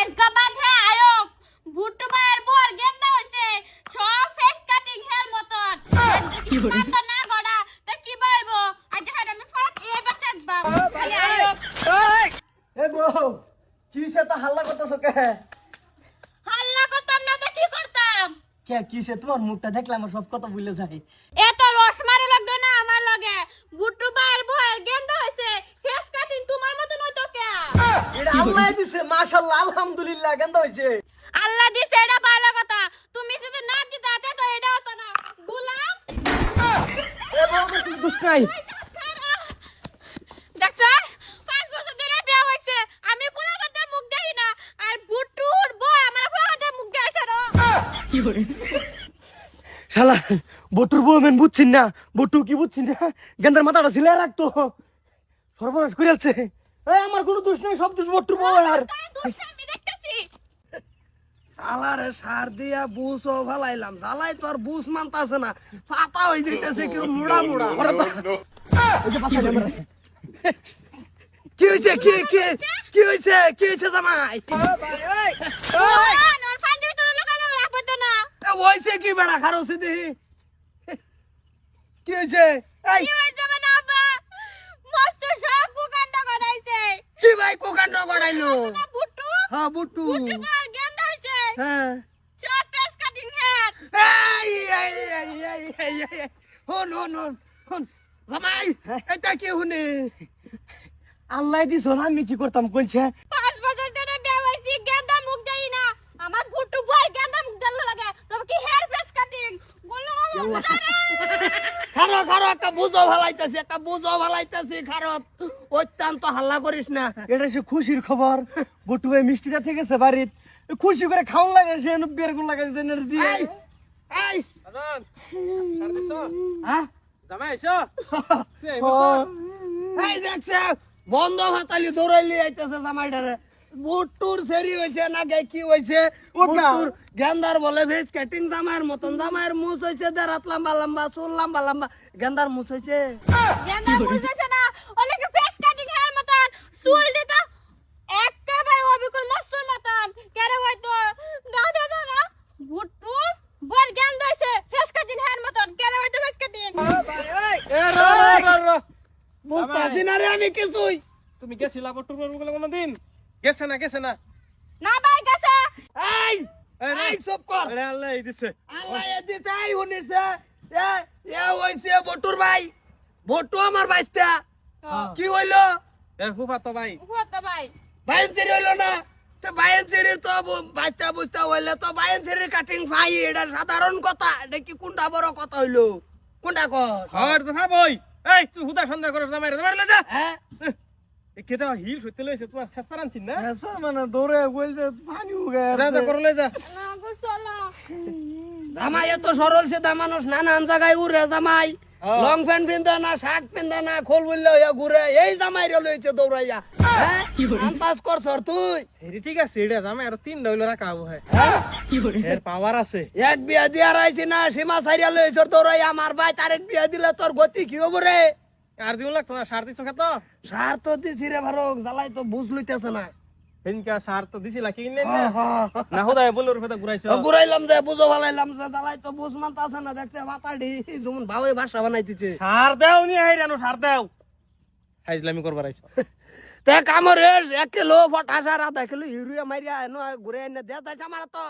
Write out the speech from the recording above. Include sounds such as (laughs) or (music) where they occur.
আজকা বাধে আয়োগ। ভুট্টু ভাইয়ের বর গেন্দা হইছে। সব ফেস কাটিং হের মতন। কি পারটা না গড়া? তো কি বলব? আজ হারে আমি এ বাসে খালি এ বউ তো হাল্লা করতেছো কে? হাল্লা করতাম না তো কি করতাম? কে কি সে তোমার মুখটা দেখলে আমার সব কথা ভুলে যায়। এত রস মারো লাগতো না আমার লগে। ভুট্টু ভাইয়ের বর গেন্দা হইছে। ফেস কাটিং তোমার মতন হইতো কে? এটা আল্লাহ দিছে মাশাআল্লাহ আলহামদুলিল্লাহ কেন হইছে? আল্লাহ দিছে এটা ভালো কথা। তুমি যদি না দিতে তো এটা হতো না। গুলাম। এ বউ তুমি দুষ্ট নাই। ডাক্তার পাঁচ বছর ধরে বিয়ে হয়েছে আমি পুরো মুখ দেখি না। আর বুটুর বই আমার পুরো আমাদের মুখ দেখছে না। শালা বটুর বউ মেন বুঝছিন না? বটু কি বুঝছিন না? গেন্দার মাথাটা ছিলে রাখতো। সর্বনাশ করে আছে। এই আমার কোনো দোষ নাই সব দোষ বউ আর আমি সালারে সার দিয়া বুস ও ফালাইলাম জ্বালাই তো আর বুস মানতাছে না। পাতা হয়ে যাইতেছে কি মুড়া মুড়া। ওরে। কি হইছে কি কি কি হইছে কি হইছে জামাই? হইছে কি বেড়া খারো সিধি? কি হইছে? এই কি হয়েছে মানে আব্বা মস্ত সব কুকান্ড কি ভাই কোকান্ড গড়াইলো হ্যাঁ বুটু বুটু বার গেন্দা হইছে হ্যাঁ। হন হন হন হন। জামাই এটা কি হুনে? আল্লাহ দিছ সোনা আমি কি করতাম কইছে পাঁচ বছর ধরে বিয়ে হয়েছি গেন্দা মুখ দেই না আমার বুটু বই গেন্দা মুখ দেল লাগে তবে কি হেয়ার পেস কাটিং বলল মামা খারো খারো একটা বুঝো ভালাইতেছি একটা বুঝো ভালাইতেছি খারত অত্যন্ত হাল্লা করিস না। এটা সে খুশির খবর। মিষ্টিটা থেকে গেছে বাড়িত খুশি করে খাওয়ান লাগে সে গুলো লাগে দিয়ে। এই এই। হ্যাঁ? এই দেখছে বন্ধ হাতালি দৌড়াইলি আইতেছে জামাইটারে। বুটুর সেরি হইছে না গে কি হইছে? বুটুর গেন্দার বলে ভেজ কাটিং জামাইয়ের মতন। জামাইয়ের মুছ হইছে দেড় লম্বা লম্বা চুল লম্বা লম্বা। গেন্দার মুছ হইছে। গেন্দা বুঝতেছে না অনেকে ফেস কাটিং হেয়ার মতন চুল দিত একেবারে অবিকুল মস্তুর মতন। কেরে হয়তো দাদা দাদা বুটু বর গেন্দা হইছে ফেস কাটিং হেয়ার মতন। কেরে হয়তো ফেস কাটিং বুঝতাছি না রে আমি কিছুই। তুমি গেছিলা বটুর বলে কোনো দিন গেছে না গেছে না। না ভাই গেছে। এই এই। এই সব কর। আরে আল্লাহ এই দিছে। আল্লাহ এ দিছে এই শুনিছে। এ এ হইছে বটুর ভাই। বটু আমার বাইস্তা কি হইল? এ ফুফা তো ভাই। কত ভাই। বাইন সেরি হইল না। তো বাইন সেরি তো বাইস্তা বুঝতে হইলে তো বাইন সেরি কাটিং ফাই এটা সাধারণ কথা। এটা কি কোনটা বড় কথা হইল? কোনটা কর? হর তো ভাবই। এই তুই হুদা সন্দেহ করছ জামাই রে জামাই রে যা হ্যাঁ? কেটা হিল সইতে লইছে তোমার শেষ পারানছিন না? স্যার মানে দৌড়ে বলছে পানি উগে যা যা করে লই যা। না গো চলো। জামাই এত সরল সেদা মানুষ নানান জায়গায় উড়ে জামাই। লং প্যান্ট পিন্ধে না শার্ট পিন্ধে না খোল বললে হইয়া ঘুরে এই জামাই রে লইছে দৌড়াইয়া হ্যাঁ আন্তাজ করছ তুই? হেরি ঠিক আছে এটা জামাই আর তিন ডইল রাখা হব হ্যাঁ এর পাওয়ার আছে। এক বিয়া দিয়া রাইছি না সীমা সাইরিয়া লইছ দৌড়াইয়া আমার ভাই তারেক বিয়া দিলে তোর গতি কি হব রে আর দিন লাগতো না সার দিছো খেত? সার তো দিছি রে ভারক জ্বালাই তো বুঝ লইতেছে না। হেনকা সার তো দিছিলা কি কিনে। না হুদায় বলে রূপে ঘুরাইছো। ঘুরাইলাম যে বুঝো ভালাইলাম যে জ্বালাই তো বুঝ মানতাছে না দেখতে মাতাডি যেমন ভাবে ভাষা বানাইতেছে। সার দেও নি হাইরানো সার দেও। হাইজলামি করবার আইছো। (laughs) তে কামরে এক কিলো ফটাসার আধা কিলো ইউরিয়া মারিয়া এনো ঘুরে এনে দে তাই আমার তো।